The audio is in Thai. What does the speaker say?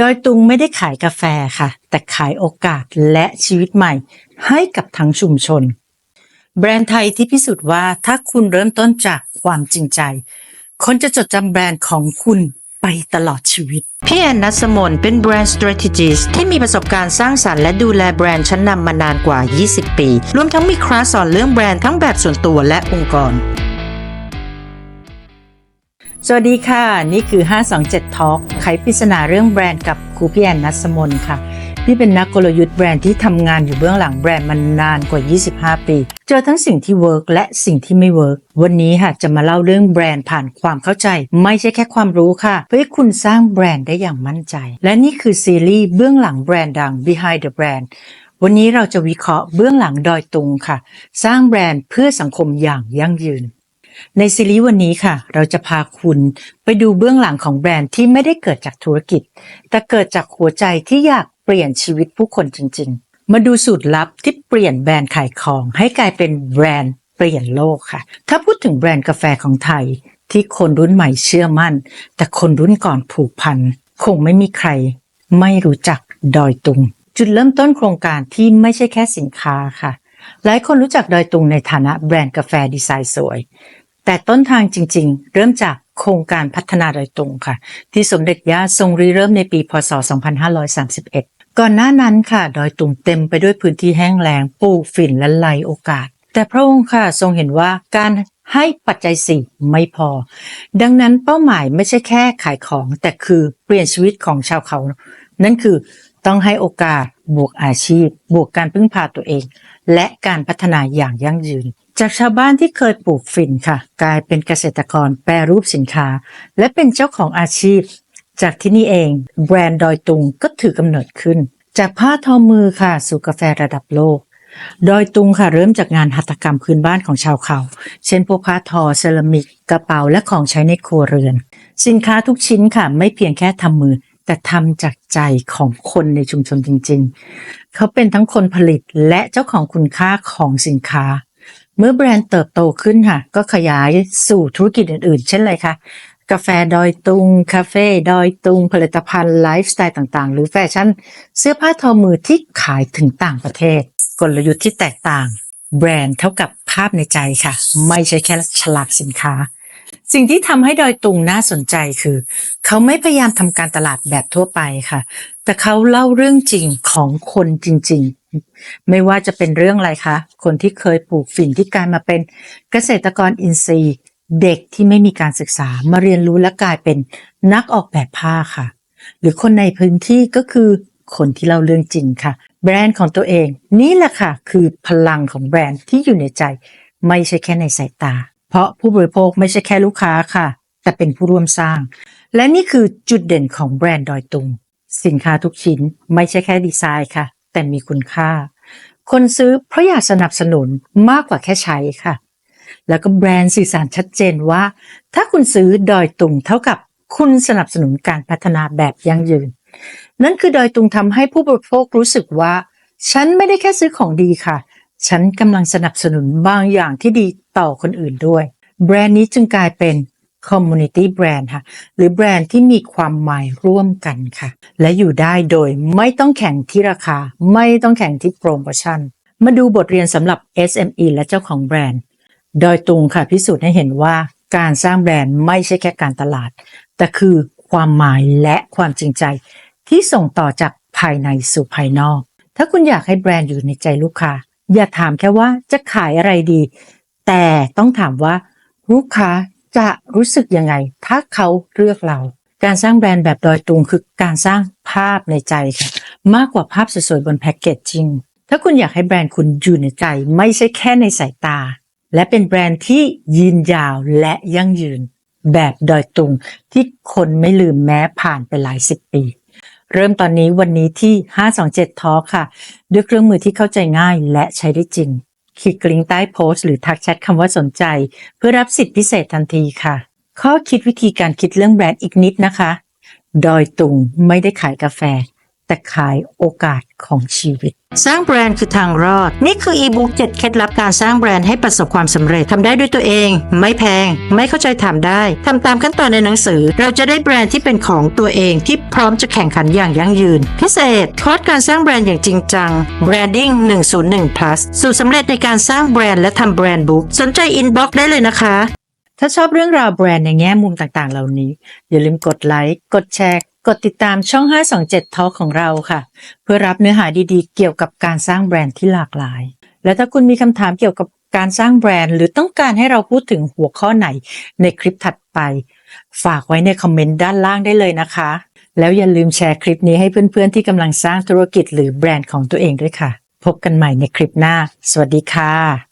ดอยตุงไม่ได้ขายกาแฟค่ะ แต่ขายโอกาสและชีวิตใหม่ให้กับทั้งชุมชน แบรนด์ไทยที่พิสูจน์ว่าถ้าคุณเริ่มต้นจากความจริงใจ คนจะจดจำแบรนด์ของคุณไปตลอดชีวิต พี่แอนนัสมนเป็นแบรนด์ strategist ที่มีประสบการณ์สร้างสรรค์และดูแลแบรนด์ชั้นนำมานานกว่า 20 ปี รวมทั้งมีคลาสสอนเรื่องแบรนด์ทั้งแบบส่วนตัวและองค์กร สวัสดีค่ะ นี่คือ 527 Talk ไขปริศนาเรื่องแบรนด์กับครูพี่แอนนัสมนค่ะ พี่เป็นนักกลยุทธ์แบรนด์ที่ทำงานอยู่เบื้องหลังแบรนด์มานานกว่า 25 ปี เจอทั้งสิ่งที่เวิร์กและสิ่งที่ไม่เวิร์กวันนี้ค่ะจะมาเล่าเรื่องแบรนด์ผ่านความเข้าใจ ไม่ใช่แค่ความรู้ค่ะ เพื่อให้คุณสร้างแบรนด์ได้อย่างมั่นใจ และนี่คือซีรีส์เบื้องหลังแบรนด์ดัง Behind the Brand วันนี้เราจะวิเคราะห์เบื้องหลังดอยตุงค่ะ สร้างแบรนด์เพื่อสังคมอย่างยั่งยืน ในซีรีส์วันนี้ค่ะ เราจะพาคุณไปดูเบื้องหลังของแบรนด์ที่ไม่ได้เกิดจากธุรกิจ แต่เกิดจากหัวใจที่อยากเปลี่ยนชีวิตผู้คนจริง ๆ มาดูสูตรลับที่เปลี่ยนแบรนด์ขายของ ให้กลายเป็นแบรนด์เปลี่ยนโลกค่ะ ถ้าพูดถึงแบรนด์กาแฟของไทย ที่คนรุ่นใหม่เชื่อมั่น แต่คนรุ่นก่อนผูกพันคงไม่มีใคร ไม่รู้จักดอยตุง จุดเริ่มต้นโครงการที่ไม่ใช่แค่สินค้าค่ะหลายคนรู้จักดอยตุงในฐานะแบรนด์กาแฟดีไซน์สวย แต่ต้นทางจริง ๆ เริ่มจากโครงการพัฒนาดอยตุงค่ะ ที่สมเด็จย่าทรงริเริ่มในปี พศ 2531 ก่อนหน้านั้นค่ะ ดอยตุงเต็มไปด้วยพื้นที่แห้งแล้งปลูกฝิ่นและไรโอกาส แต่พระองค์ค่ะทรงเห็นว่าการให้ปัจจัยสี่ไม่พอ ดังนั้นเป้าหมายไม่ใช่แค่ขายของ แต่คือเปลี่ยนชีวิตของชาวเขา นั่นคือต้องให้โอกาสบวกอาชีพ บวกการพึ่งพาตัวเอง และการพัฒนาอย่างยั่งยืน จากชาวบ้านที่เคยปลูกฝิ่นค่ะ กลายเป็นเกษตรกรแปรรูปสินค้า และเป็นเจ้าของอาชีพ จากที่นี่เอง แบรนด์ดอยตุงก็ถือกำเนิดขึ้น จากผ้าทอมือค่ะ สู่กาแฟระดับโลก ดอยตุงค่ะเริ่มจากงานหัตถกรรมพื้นบ้านของชาวเขา เช่นพวกผ้าทอเซรามิก กระเป๋าและของใช้ในครัวเรือน สินค้าทุกชิ้นค่ะ ไม่เพียงแค่ทำมือแต่ทำจากใจของคนในชุมชนจริง ๆ เขาเป็นทั้งคนผลิตและเจ้าของคุณค่าของสินค้า เมื่อแบรนด์เติบโตขึ้นค่ะ ก็ขยายสู่ธุรกิจอื่นๆ เช่นอะไรคะกาแฟดอยตุง คาเฟ่ดอยตุง ผลิตภัณฑ์ไลฟ์สไตล์ต่างๆ หรือแฟชั่น เสื้อผ้าทอมือที่ขายถึงต่างประเทศ กลยุทธ์ที่แตกต่าง แบรนด์เท่ากับภาพในใจค่ะ ไม่ใช่แค่ฉลากสินค้า สิ่งที่ทำให้ดอยตุงน่าสนใจคือ เขาไม่พยายามทำการตลาดแบบทั่วไปค่ะ แต่เขาเล่าเรื่องจริงของคนจริง ๆ ไม่ว่าจะเป็นเรื่องอะไรคะ คนที่เคยปลูกฝิ่นที่กลายมาเป็นเกษตรกรอินทรีย์ เด็กที่ไม่มีการศึกษามาเรียนรู้และกลายเป็นนักออกแบบผ้าค่ะ หรือคนในพื้นที่ก็คือคนที่เล่าเรื่องจริงค่ะ แบรนด์ของตัวเอง นี่แหละค่ะ คือพลังของแบรนด์ที่อยู่ในใจ ไม่ใช่แค่ในสายตา เพราะผู้บริโภคไม่ใช่แค่ลูกค้าค่ะ แต่เป็นผู้ร่วมสร้าง และนี่คือจุดเด่นของแบรนด์ดอยตุง สินค้าทุกชิ้นไม่ใช่แค่ดีไซน์ค่ะ แต่มีคุณค่า คนซื้อเพราะอยากสนับสนุนมากกว่าแค่ใช้ค่ะ แล้วก็แบรนด์สื่อสารชัดเจนว่า ถ้าคุณซื้อดอยตุงเท่ากับคุณสนับสนุนการพัฒนาแบบยั่งยืน นั่นคือดอยตุงทำให้ผู้บริโภครู้สึกว่า ฉันไม่ได้แค่ซื้อของดีค่ะ ฉันกำลังสนับสนุนบางอย่างที่ดีต่อคนอื่นด้วย แบรนด์นี้จึงกลายเป็น Community Brand ค่ะ หรือแบรนด์ที่มีความหมายร่วมกันค่ะ และอยู่ได้โดยไม่ต้องแข่งที่ราคา ไม่ต้องแข่งที่โปรโมชั่น มาดูบทเรียนสำหรับ SME และเจ้าของแบรนด์ โดยตุงค่ะพิสูจน์ให้เห็นว่าการสร้างแบรนด์ไม่ใช่แค่การตลาด แต่คือความหมายและความจริงใจ ที่ส่งต่อจากภายในสู่ภายนอก ถ้าคุณอยากให้แบรนด์อยู่ในใจลูกค้า อย่าถามแค่ว่าจะขายอะไรดี แต่ต้องถามว่าลูกค้า จะรู้สึกยังไง ถ้าเขาเลือกเรา การสร้างแบรนด์แบบดอยตุงคือการสร้างภาพในใจค่ะ มากกว่าภาพสวยๆบนแพ็กเกจจริง ถ้าคุณอยากให้แบรนด์คุณอยู่ในใจ ไม่ใช่แค่ในสายตา และเป็นแบรนด์ที่ยืนยาวและยั่งยืน แบบดอยตุงที่คนไม่ลืมแม้ผ่านไปหลายสิบปีเริ่มตอนนี้วันนี้ที่ 527 Talk ค่ะ ด้วยเครื่องมือที่เข้าใจง่ายและใช้ได้จริง คลิกลิงก์ใต้โพสต์หรือทักแชทคำว่าสนใจ เพื่อรับสิทธิพิเศษทันทีค่ะ ข้อคิดวิธีการคิดเรื่องแบรนด์อีกนิดนะคะ ดอยตุงไม่ได้ขายกาแฟ แต่ขายโอกาสของชีวิต สร้างแบรนด์คือทางรอด นี่คืออีบุ๊ก7เคล็ดลับการสร้างแบรนด์ให้ประสบความสำเร็จทำได้ด้วยตัวเอง ไม่แพง ไม่เข้าใจทำได้ทำตามขั้นตอนในหนังสือ เราจะได้แบรนด์ที่เป็นของตัวเองที่พร้อมจะแข่งขันอย่างยั่งยืน พิเศษคอร์สการสร้างแบรนด์อย่างจริงจัง Branding 101 plus สูตรสำเร็จในการสร้างแบรนด์และทำแบรนด์บุ๊กสนใจอินบ็อกซ์ได้เลยนะคะ ถ้าชอบเรื่องราวแบรนด์ในแง่มุมต่างๆ เหล่านี้ อย่าลืมกดไลค์กดแชร์ กดติดตามช่อง 527 Talk ของเราค่ะ เพื่อรับเนื้อหาดีๆ เกี่ยวกับการสร้างแบรนด์ที่หลากหลาย และถ้าคุณมีคำถามเกี่ยวกับการสร้างแบรนด์ หรือต้องการให้เราพูดถึงหัวข้อไหนในคลิปถัดไป ฝากไว้ในคอมเมนต์ด้านล่างได้เลยนะคะ แล้วอย่าลืมแชร์คลิปนี้ให้เพื่อนๆ ที่กำลังสร้างธุรกิจหรือแบรนด์ของตัวเองด้วยค่ะ พบกันใหม่ในคลิปหน้า สวัสดีค่ะ